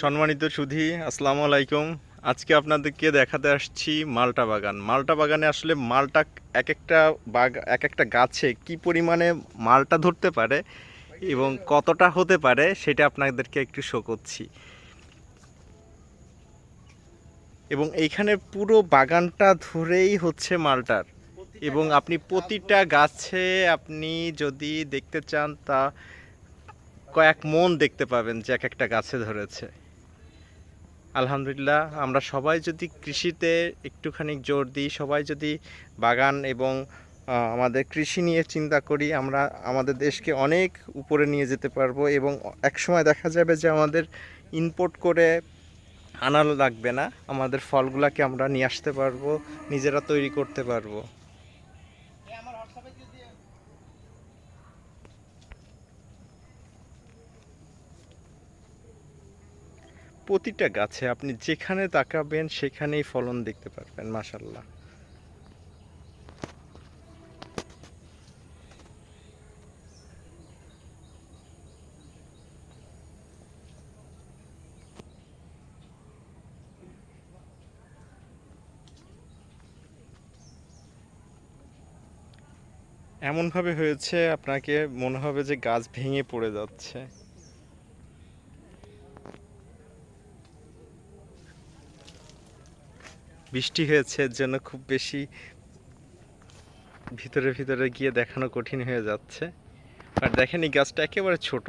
সম্মানিত সুধী, আসসালামু আলাইকুম। আজকে আপনাদেরকে দেখাতে আসছি মালটা বাগান। মালটা বাগানে আসলে মালটা এক একটা বাগ, এক একটা গাছে কি পরিমাণে মালটা ধরতে পারে এবং কতটা হতে পারে সেটা আপনাদেরকে একটু শো করছি। এবং এইখানে পুরো বাগানটা ধরেই হচ্ছে মালটার। এবং আপনি প্রতিটা গাছে আপনি যদি দেখতে চান তা কয়েক মন দেখতে পাবেন যে এক একটা গাছে ধরেছে। আলহামদুলিল্লাহ, আমরা সবাই যদি কৃষিতে একটুখানি জোর দিই, সবাই যদি বাগান এবং আমাদের কৃষি নিয়ে চিন্তা করি, আমরা আমাদের দেশকে অনেক উপরে নিয়ে যেতে পারব এবং একসময় দেখা যাবে যে আমাদের ইম্পোর্ট করে আনা লাগবে না, আমাদের ফলগুলাকে আমরা নিয়ে আসতে পারব, নিজেরা তৈরি করতে পারব। প্রতিটা গাছে আপনি যেখানে তাকাবেন, সেখানেই ফলন দেখতে পারবেন মাসাল্লাহ এমনভাবে হয়েছে, আপনাকে মনে হবে যে গাছ ভেঙে পড়ে যাচ্ছে। বৃষ্টি হয়েছে, এর জন্য খুব বেশি ভিতরে ভিতরে গিয়ে দেখানো কঠিন হয়ে যাচ্ছে। আর দেখেন এই গাছটা একেবারে ছোট।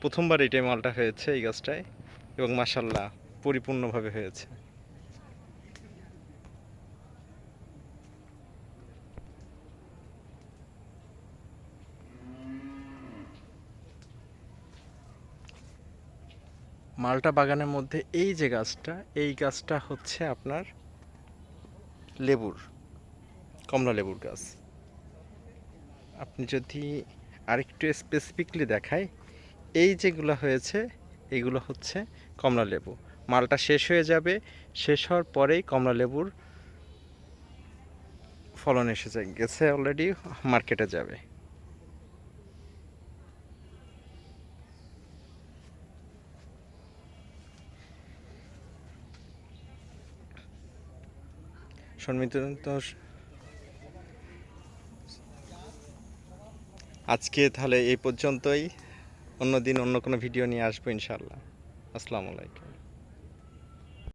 প্রথমবার এটাই মালটা হয়েছে এই গাছটায় এবং মাসাল্লাহ পরিপূর্ণভাবে হয়েছে। মালটা বাগানের মধ্যে এই যে গাছটা, এই গাছটা হচ্ছে আপনার লেবুর, কমলা লেবুর গাছ। আপনি যদি আরেকটু স্পেসিফিকলি দেখাই, এই যেগুলো হয়েছে, এগুলো হচ্ছে কমলা লেবু। মালটা শেষ হয়ে যাবে, শেষ হওয়ার পরেই কমলা লেবুর ফলন এসে যায়, গেছে অলরেডি মার্কেটে যাবে। সম্মিলিত আজকে তাহলে এই পর্যন্তই। অন্য দিন অন্য কোনো ভিডিও নিয়ে আসব ইনশাল্লাহ আসসালামু আলাইকুম।